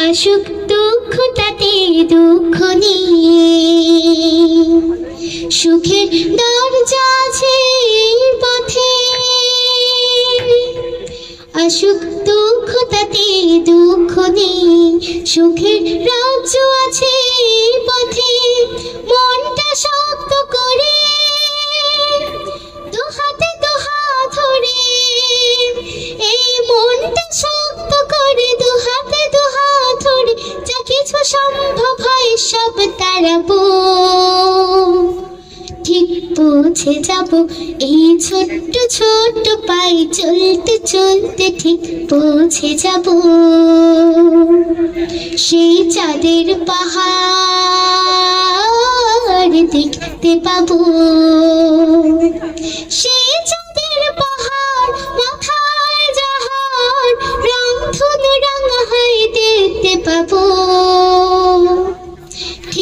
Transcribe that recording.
আসুক দুঃখ, তাতে দুঃখ নিয়ে। সুখের দরজা আছে পথে। আসুক দুঃখ, তাতে দুঃখ নেই সুখের রাজ্য আছে সম্ভব হয় সব তারাবো। ঠিক পৌঁছে যাব এই ছোট্ট ছোট্ট পায়ে চলতে চলতে ঠিক পৌঁছে যাব। সেই চাঁদের পাহাড় দেখতে পাবো। সেই চাঁদের পাহাড় মাথায় জাহার রং ধনু রাঙা হয় দেখতে পাবো।